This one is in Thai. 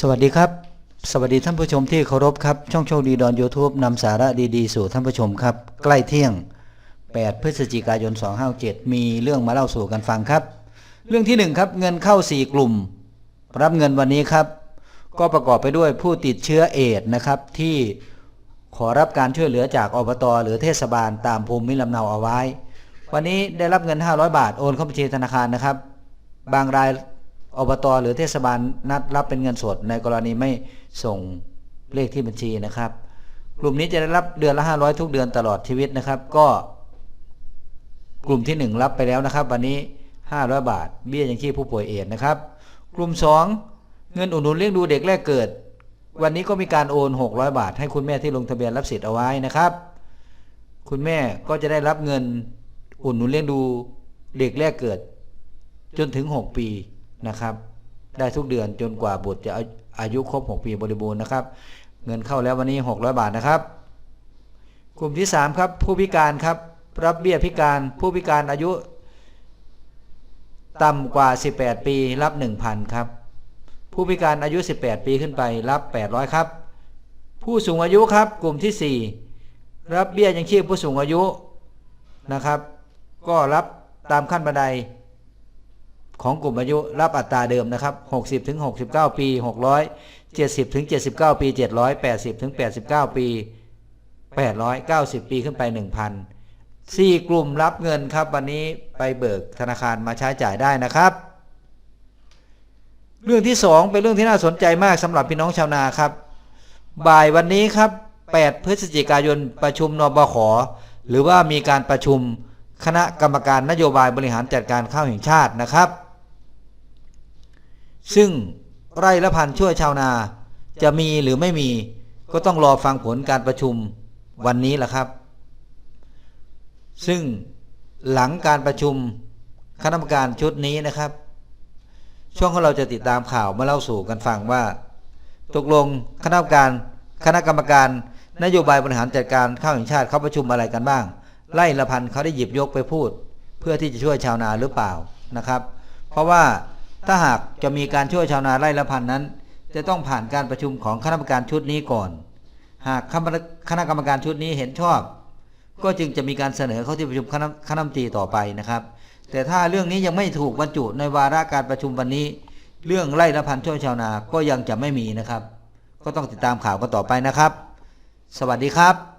สวัสดีครับ สวัสดีท่านผู้ชมที่เคารพครับ ช่องโชคดีดอนยูทูบนำสาระดีๆ สู่ท่านผู้ชมครับ ใกล้เที่ยง 8 พฤศจิกายน 257 มีเรื่องมาเล่าสู่กันฟังครับ เรื่องที่ 1 ครับ เงินเข้า 4 กลุ่ม รับเงินวันนี้ครับ ก็ประกอบไปด้วยผู้ติดเชื้อเอดนะครับ ที่ขอรับการช่วยเหลือจากอบตหรือเทศบาลตามภูมิลำเนาเอาไว้ วันนี้ได้รับเงิน 500 บาทโอนเข้าบัญชีธนาคารนะครับ บางราย อบตหรือเทศบาลนัดรับเป็นเงินสด ในกรณีไม่ส่งเลขที่บัญชีนะครับ กลุ่มนี้จะได้รับเดือนละ 500 ทุกเดือนตลอดชีวิตนะครับ ก็ กลุ่มที่ 1 รับไปแล้วนะครับ วันนี้ 500 บาท เบี้ยยังชีพผู้ป่วยเอดนะครับ กลุ่ม 2 เงินอุดหนุนเลี้ยงดูเด็กแรกเกิด วันนี้ก็มีการโอน 600 บาท ให้คุณแม่ที่ลงทะเบียนรับสิทธิ์เอาไว้นะครับ คุณแม่ก็จะได้รับเงินอุดหนุนเลี้ยงดูเด็กแรกเกิด จนถึง 6 ปี นะครับ ได้ทุกเดือนจนกว่าบุตรจะอายุครบ 6 ปีบริบูรณ์นะครับ เงินเข้าแล้ววันนี้ 600 บาทนะครับ กลุ่มที่ 3 ครับ ผู้พิการครับ รับเบี้ยพิการผู้พิการอายุ ต่ำกว่า 18 ปีรับ 1,000 ครับ ผู้พิการอายุ 18 ปีขึ้นไปรับ 800 ครับ ผู้สูงอายุครับ กลุ่มที่ 4 รับเบี้ยยังชีพผู้สูงอายุนะครับ ก็รับตามขั้นบันได ของกลุ่มอายุรับอัตราเดิมนะครับ 60ถึง69 ปี 670ถึง79 ปี 780ถึง89 ปี 890 ปีขึ้นไป 1,000 4 กลุ่มรับเงินครับ วันนี้ไปเบิกธนาคารมาใช้จ่ายได้นะครับ เรื่องที่ 2 เป็นเรื่องที่น่าสนใจมากสำหรับพี่น้องชาวนาครับ บ่ายวันนี้ครับ 8 พฤศจิกายนประชุมนบขหรือว่ามีการประชุมคณะกรรมการนโยบายบริหารจัดการข้าวแห่งชาตินะครับ ซึ่งไร่ละพันช่วยชาวนา จะมีหรือไม่มี ก็ต้องรอฟังผลการประชุมวันนี้แหละครับ ซึ่งหลังการประชุมคณะกรรมการชุดนี้นะครับ ช่วงของเราจะติดตามข่าวมาเล่าสู่กันฟังว่า ตกลงคณะกรรมการคณะกรรมการ นโยบายบริหารจัดการข้าวแห่งชาติเขาประชุมอะไรกันบ้าง ไล่ละพันเขาได้หยิบยกไปพูด เพื่อที่จะช่วยชาวนาหรือเปล่านะครับ เพราะว่า ถ้าหากจะมีการช่วยชาวนาไล่ละพันนั้น จะต้องผ่านการประชุมของคณะกรรมการชุดนี้ก่อน หากคณะกรรมการชุดนี้เห็นชอบ ก็จึงจะมีการเสนอเข้าที่ประชุมคณะคณะรัฐมนตรีต่อไปนะครับ แต่ถ้าเรื่องนี้ยังไม่ถูกบรรจุในวาระการประชุมวันนี้ เรื่องไล่ละพันช่วยชาวนาก็ยังจะไม่มีนะครับ ก็ต้องติดตามข่าวกันต่อไปนะครับ สวัสดีครับ